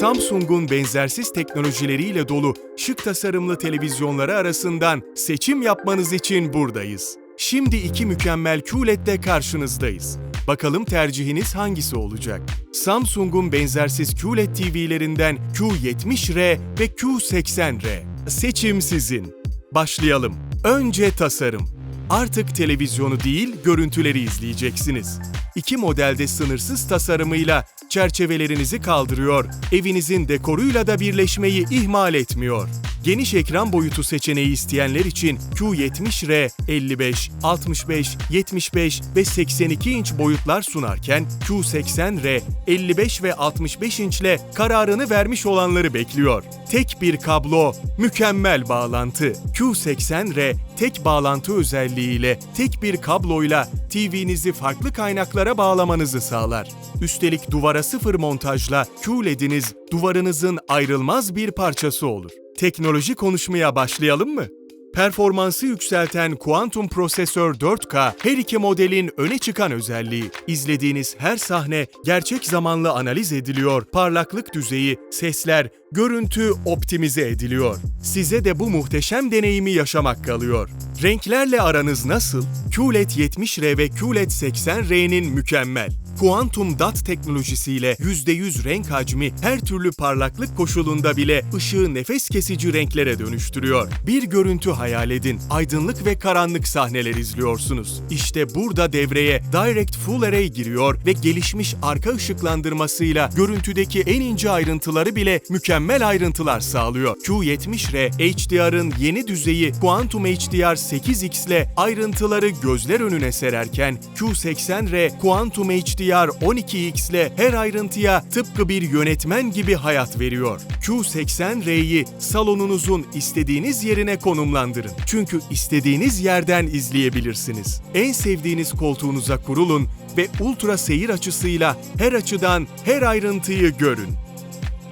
Samsung'un benzersiz teknolojileriyle dolu şık tasarımlı televizyonları arasından seçim yapmanız için buradayız. Şimdi iki mükemmel QLED'le karşınızdayız. Bakalım tercihiniz hangisi olacak? Samsung'un benzersiz QLED TV'lerinden Q70R ve Q80R. Seçim sizin. Başlayalım. Önce tasarım. Artık televizyonu değil, görüntüleri izleyeceksiniz. İki modelde sınırsız tasarımıyla çerçevelerinizi kaldırıyor, evinizin dekoruyla da birleşmeyi ihmal etmiyor. Geniş ekran boyutu seçeneği isteyenler için Q70R 55, 65, 75 ve 82 inç boyutlar sunarken Q80R 55 ve 65 inçle kararını vermiş olanları bekliyor. Tek bir kablo, mükemmel bağlantı. Q80R tek bağlantı özelliğiyle tek bir kabloyla TV'nizi farklı kaynaklara bağlamanızı sağlar. Üstelik duvara sıfır montajla QLED'iniz duvarınızın ayrılmaz bir parçası olur. Teknoloji konuşmaya başlayalım mı? Performansı yükselten Quantum Prosesör 4K her iki modelin öne çıkan özelliği. İzlediğiniz her sahne gerçek zamanlı analiz ediliyor, parlaklık düzeyi, sesler, görüntü optimize ediliyor. Size de bu muhteşem deneyimi yaşamak kalıyor. Renklerle aranız nasıl? QLED 70R ve QLED 80R'nin mükemmel. Quantum Dot teknolojisiyle %100 renk hacmi her türlü parlaklık koşulunda bile ışığı nefes kesici renklere dönüştürüyor. Bir görüntü hayal edin. Aydınlık ve karanlık sahneler izliyorsunuz. İşte burada devreye Direct Full Array giriyor ve gelişmiş arka ışıklandırmasıyla görüntüdeki en ince ayrıntıları bile mükemmel ayrıntılar sağlıyor. Q70R HDR'ın yeni düzeyi Quantum HDR 8X ile ayrıntıları gözler önüne sererken Q80R Quantum HDR 12X ile her ayrıntıya tıpkı bir yönetmen gibi hayat veriyor. Q80R'yi salonunuzun istediğiniz yerine konumlandırın. Çünkü istediğiniz yerden izleyebilirsiniz. En sevdiğiniz koltuğunuza kurulun ve ultra seyir açısıyla her açıdan her ayrıntıyı görün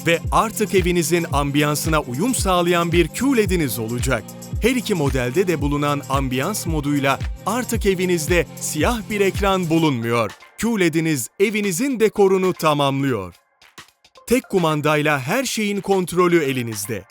ve artık evinizin ambiyansına uyum sağlayan bir QLED'iniz olacak. Her iki modelde de bulunan ambiyans moduyla artık evinizde siyah bir ekran bulunmuyor. QLED'iniz evinizin dekorunu tamamlıyor. Tek kumandayla her şeyin kontrolü elinizde.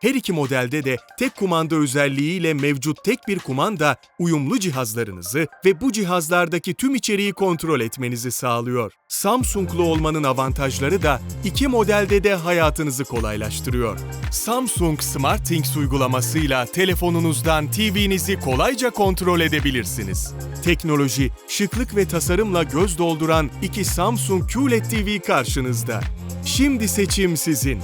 Her iki modelde de tek kumanda özelliğiyle mevcut tek bir kumanda uyumlu cihazlarınızı ve bu cihazlardaki tüm içeriği kontrol etmenizi sağlıyor. Samsung'lu olmanın avantajları da iki modelde de hayatınızı kolaylaştırıyor. Samsung SmartThings uygulamasıyla telefonunuzdan TV'nizi kolayca kontrol edebilirsiniz. Teknoloji, şıklık ve tasarımla göz dolduran iki Samsung QLED TV karşınızda. Şimdi seçim sizin.